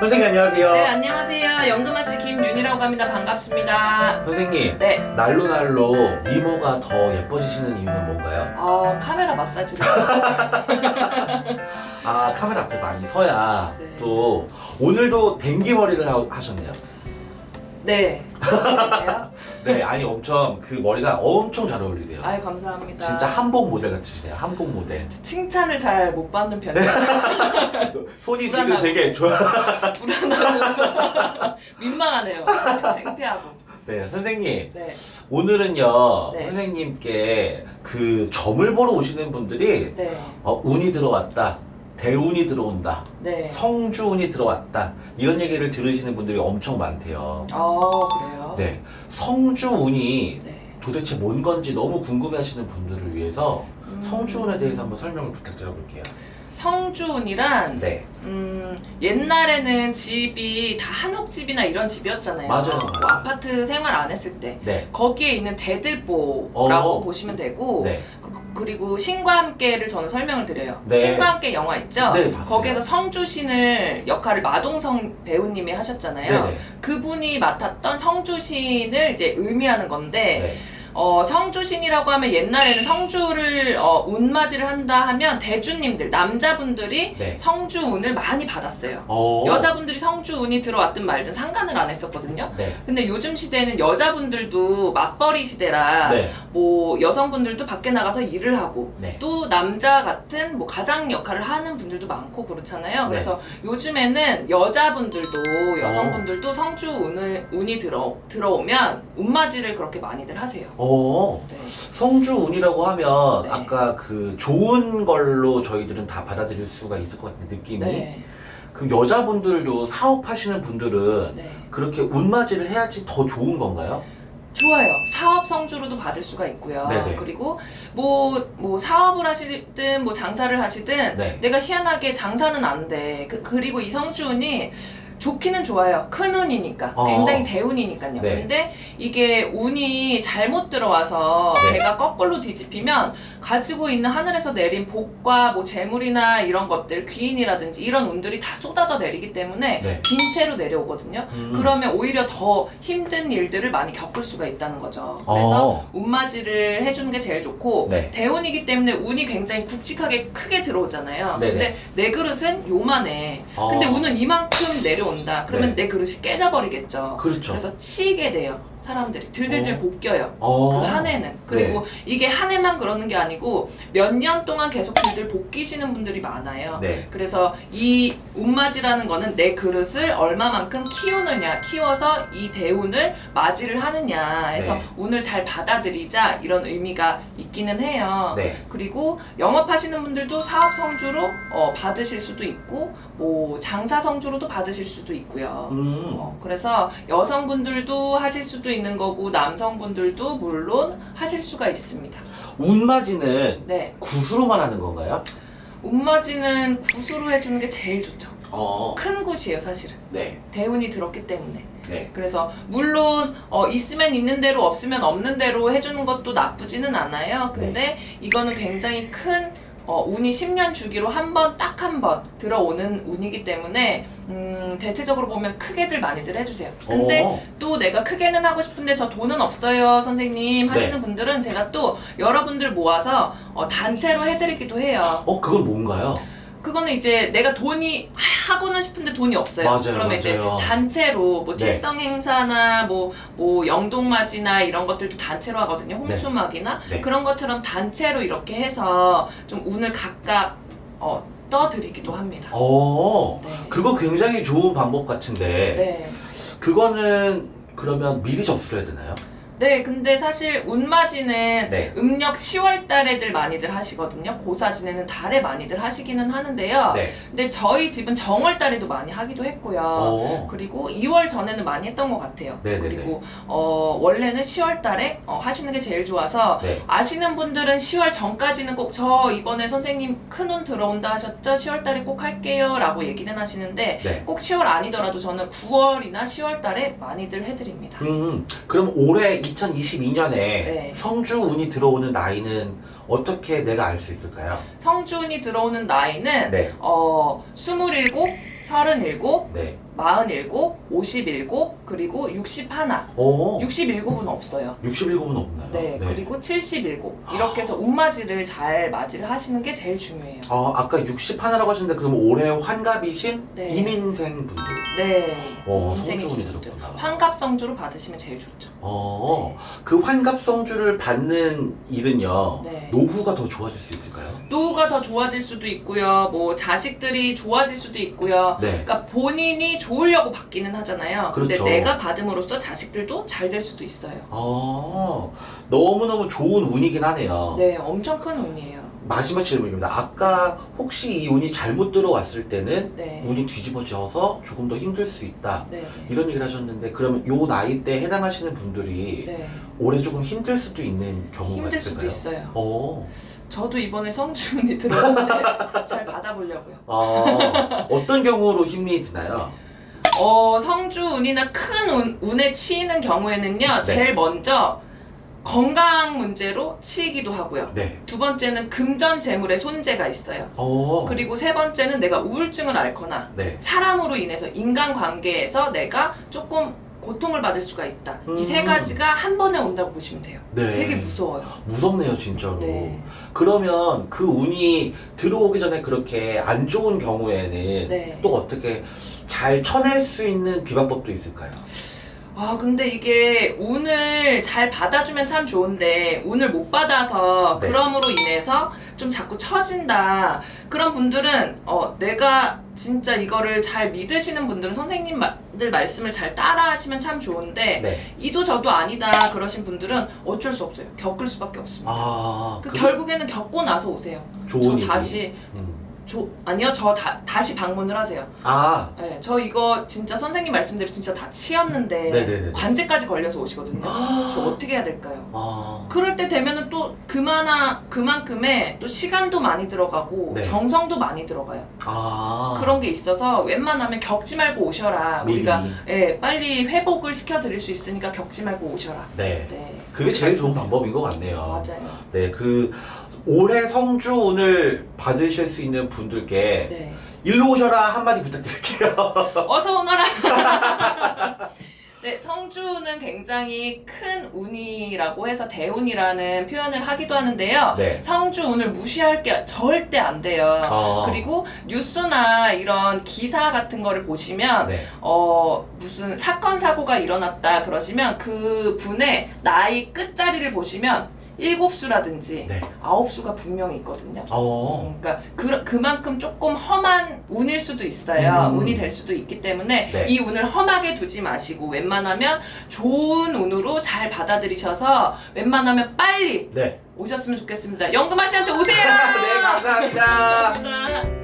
선생님 안녕하세요. 네, 안녕하세요. 영금아 씨 김윤이라고 합니다. 반갑습니다. 선생님 네, 날로 날로 미모가 더 예뻐지시는 이유는 뭔가요? 어, 카메라 마사지를. 아 카메라 앞에 많이 서야 네. 또 오늘도 댕기 머리를 하- 하셨네요. 네. 그래요? 네 아니 엄청 그 머리가 엄청 잘 어울리세요. 아유, 감사합니다. 진짜 한복 모델 같으시네요. 한복 모델. 칭찬을 잘 못 받는 편이에요. 손이 지금 불안하고. 되게 좋아. 불안하고. 민망하네요. 창피하고. 네 선생님 네. 오늘은요 네. 선생님께 그 점을 보러 오시는 분들이 네. 어, 운이 들어왔다. 대운이 들어온다. 네. 성주운이 들어왔다. 이런 얘기를 들으시는 분들이 엄청 많대요. 어, 그래요? 네. 성주운이 네. 도대체 뭔 건지 너무 궁금해 하시는 분들을 위해서 음, 성주운에 대해서 한번 설명을 부탁드려 볼게요. 성주운이란 네. 음, 옛날에는 집이 다 한옥집이나 이런 집이었잖아요. 맞아요. 뭐 아파트 생활 안 했을 때. 네. 거기에 있는 대들보라고 어. 보시면 되고 네. 그리고 신과 함께를 저는 설명을 드려요. 네. 신과 함께 영화 있죠? 네, 봤어요. 거기에서 성주신을 역할을 마동성 배우님이 하셨잖아요. 네네. 그분이 맡았던 성주신을 이제 의미하는 건데 네. 어, 성주신이라고 하면 옛날에는 성주를 어, 운맞이를 한다 하면 대주님들 남자분들이 네. 성주운을 많이 받았어요. 어. 여자분들이 성주운이 들어왔든 말든 상관을 안 했었거든요. 네. 근데 요즘 시대에는 여자분들도 맞벌이 시대라 네. 뭐 여성분들도 밖에 나가서 일을 하고 네. 또 남자 같은 뭐 가장 역할을 하는 분들도 많고 그렇잖아요. 네. 그래서 요즘에는 여자분들도 여성분들도 성주 운을 운이 들어 들어오면 운맞이를 그렇게 많이들 하세요. 어. 네. 성주운이라고 하면 네. 아까 그 좋은 걸로 저희들은 다 받아들일 수가 있을 것 같은 느낌이. 네. 그럼 여자분들도 사업하시는 분들은 네. 그렇게 운맞이를 해야지 더 좋은 건가요? 좋아요. 사업 성주로도 받을 수가 있고요. 네네. 그리고 뭐, 뭐 사업을 하시든 뭐 장사를 하시든 네. 내가 희한하게 장사는 안 돼. 그, 그리고 이 성주운이 좋기는 좋아요. 큰 운이니까. 어. 굉장히 대운이니까요. 네. 근데 이게 운이 잘못 들어와서 네. 내가 거꾸로 뒤집히면 가지고 있는 하늘에서 내린 복과 뭐 재물이나 이런 것들, 귀인이라든지 이런 운들이 다 쏟아져 내리기 때문에 네. 빈 채로 내려오거든요. 음. 그러면 오히려 더 힘든 일들을 많이 겪을 수가 있다는 거죠. 그래서 어. 운맞이를 해주는 게 제일 좋고 네. 대운이기 때문에 운이 굉장히 굵직하게 크게 들어오잖아요. 네네. 근데 내 그릇은 요만해. 어. 근데 운은 이만큼 내려 온다. 그러면 네. 내 그릇이 깨져버리겠죠. 그렇죠. 그래서 치게 돼요. 사람들이 들들들 어. 볶여요. 어. 그 한 해는 그리고 이게 한 해만 그러는 게 아니고 몇 년 동안 계속 들들 볶이시는 분들이 많아요. 네. 그래서 이 운맞이라는 거는 내 그릇을 얼마만큼 키우느냐, 키워서 이 대운을 맞이를 하느냐 해서 네. 운을 잘 받아들이자 이런 의미가 있기는 해요. 네. 그리고 영업하시는 분들도 사업 성주로 어, 받으실 수도 있고, 뭐 장사 성주로도 받으실 수도 있고요. 음. 어, 그래서 여성분들도 하실 수도 있는 거고 남성분들도 물론 하실 수가 있습니다. 운맞이는 네, 굿으로만 하는 건가요? 운맞이는 굿으로 해주는 게 제일 좋죠. 어. 큰 굿이에요, 사실은. 네. 대운이 들었기 때문에. 네. 그래서 물론 어, 있으면 있는 대로 없으면 없는 대로 해주는 것도 나쁘지는 않아요. 근데 이거는 굉장히 큰 어, 운이 10년 주기로 한 번 딱 한 번 들어오는 운이기 때문에 음, 대체적으로 보면 크게들 많이들 해주세요. 근데 어. 또 내가 크게는 하고 싶은데 저 돈은 없어요 선생님 하시는 네. 분들은 제가 또 여러분들 모아서 어, 단체로 해드리기도 해요. 어, 그건 뭔가요? 그거는 이제 내가 돈이 하고는 싶은데 돈이 없어요. 맞아요, 그러면 이제 맞아요. 단체로 뭐 네. 칠성 행사나 뭐, 뭐 영동맞이나 이런 것들도 단체로 하거든요. 홍수막이나 네. 그런 것처럼 단체로 이렇게 해서 좀 운을 각각 어, 떠드리기도 합니다. 어. 네. 그거 굉장히 좋은 방법 같은데. 네. 그거는 그러면 미리 접수를 해야 되나요? 네, 근데 사실 운맞이는 네. 음력 10월 달에들 많이들 하시거든요. 고사 지내는 달에 많이들 하시기는 하는데요. 네. 근데 저희 집은 정월 달에도 많이 하기도 했고요. 어. 그리고 2월 전에는 많이 했던 것 같아요. 네네네. 그리고 어, 원래는 10월 달에 어, 하시는 게 제일 좋아서 네. 아시는 분들은 10월 전까지는 꼭 저 이번에 선생님 큰 운 들어온다 하셨죠? 10월 달에 꼭 할게요 라고 얘기는 하시는데 네. 꼭 10월 아니더라도 저는 9월이나 10월 달에 많이들 해드립니다. 음, 그럼 올해 2022년에 네. 성주 운이 들어오는 나이는 어떻게 내가 알 수 있을까요? 성준이 들어오는 나이는 네. 어, 27, 37, 네. 47, 57, 그리고 61. 어. 67은 없어요. 61금은 없나요? 네, 그리고 77. 이렇게 해서 운맞이를 잘 맞이를 하시는 게 제일 중요해요. 어, 아까 60 하나라고 하셨는데 그럼 올해 환갑이신 네. 이민생 분들. 네. 어, 인생이 좋죠. 들었구나. 환갑 성주로 받으시면 제일 좋죠. 어. 그 환갑 성주를 받는 일은요. 네. 노후가 더 좋아질 수 있을까요? 노후가 더 좋아질 수도 있고요. 뭐 자식들이 좋아질 수도 있고요. 네. 그러니까 본인이 좋으려고 받기는 하잖아요. 그렇죠. 내가 받음으로써 자식들도 잘 될 수도 있어요. 어. 너무너무 좋은 운이긴 하네요. 네, 엄청 큰 운이에요. 마지막 질문입니다. 아까 혹시 이 운이 잘못 들어왔을 때는 네. 운이 뒤집어져서 조금 더 힘들 수 있다. 네, 네. 이런 얘기를 하셨는데 그러면 요 나이 때 해당하시는 분들이 네. 올해 조금 힘들 수도 있는 경우가 힘들 수도 있을까요? 있어요. 어. 저도 이번에 성주운이 들어오는데 잘 받아보려고요. 아, 어떤 경우로 힘이 드나요? 어, 성주 운이나 큰 운, 운에 치이는 경우에는요, 네. 제일 먼저 건강 문제로 치이기도 하고요. 네. 두 번째는 금전 재물의 손재가 있어요. 어. 그리고 세 번째는 내가 우울증을 앓거나 네. 사람으로 인해서 인간 관계에서 내가 조금 고통을 받을 수가 있다. 이 세 음. 가지가 한 번에 온다고 보시면 돼요. 네. 되게 무서워요. 무섭네요, 진짜로. 네. 그러면 그 운이 들어오기 전에 그렇게 안 좋은 경우에는 네. 또 어떻게 잘 쳐낼 수 있는 비방법도 있을까요? 아, 근데 이게 운을 잘 받아주면 참 좋은데, 운을 못 받아서, 네. 그럼으로 인해서 좀 자꾸 처진다. 그런 분들은, 어, 내가 진짜 이거를 잘 믿으시는 분들은 선생님들 말씀을 잘 따라 하시면 참 좋은데, 네. 이도 저도 아니다 그러신 분들은 어쩔 수 없어요. 겪을 수밖에 없습니다. 아, 그 그 결국에는 겪고 나서 오세요. 좋은 저 일이. 다시, 음. 저, 아니요, 저 다, 다시 방문을 하세요. 아, 네, 저 이거 진짜 선생님 말씀대로 진짜 다 치였는데 네네네네. 관제까지 걸려서 오시거든요. 저 어떻게 해야 될까요? 아, 그럴 때 되면은 또 그만한 그만큼의 또 시간도 많이 들어가고 네. 정성도 많이 들어가요. 아. 그런 게 있어서 웬만하면 겪지 말고 오셔라. 미리. 우리가 예, 빨리 회복을 시켜 드릴 수 있으니까 겪지 말고 오셔라. 네. 네. 그게 제일 좋은 방법인 것 같네요. 맞아요. 네, 그 올해 성주운을 받으실 수 있는 분들께 네. 일로 오셔라 한마디 부탁드릴게요. 어서 오너라. 네, 성주는 굉장히 큰 운이라고 해서 대운이라는 표현을 하기도 하는데요. 네. 성주 운을 무시할 게 절대 안 돼요. 어. 그리고 뉴스나 이런 기사 같은 거를 보시면 네. 어 무슨 사건 사고가 일어났다 그러시면 그 분의 나이 끝자리를 보시면 일곱 수라든지 네. 아홉 수가 분명히 있거든요. 어. 그러니까 그, 그만큼 조금 험한 운일 수도 있어요. 음. 운이 될 수도 있기 때문에 네. 이 운을 험하게 두지 마시고 웬만하면 좋은 운으로 잘 받아들이셔서 웬만하면 빨리 네. 오셨으면 좋겠습니다. 영금아 씨한테 오세요. 네, 감사합니다. 감사합니다.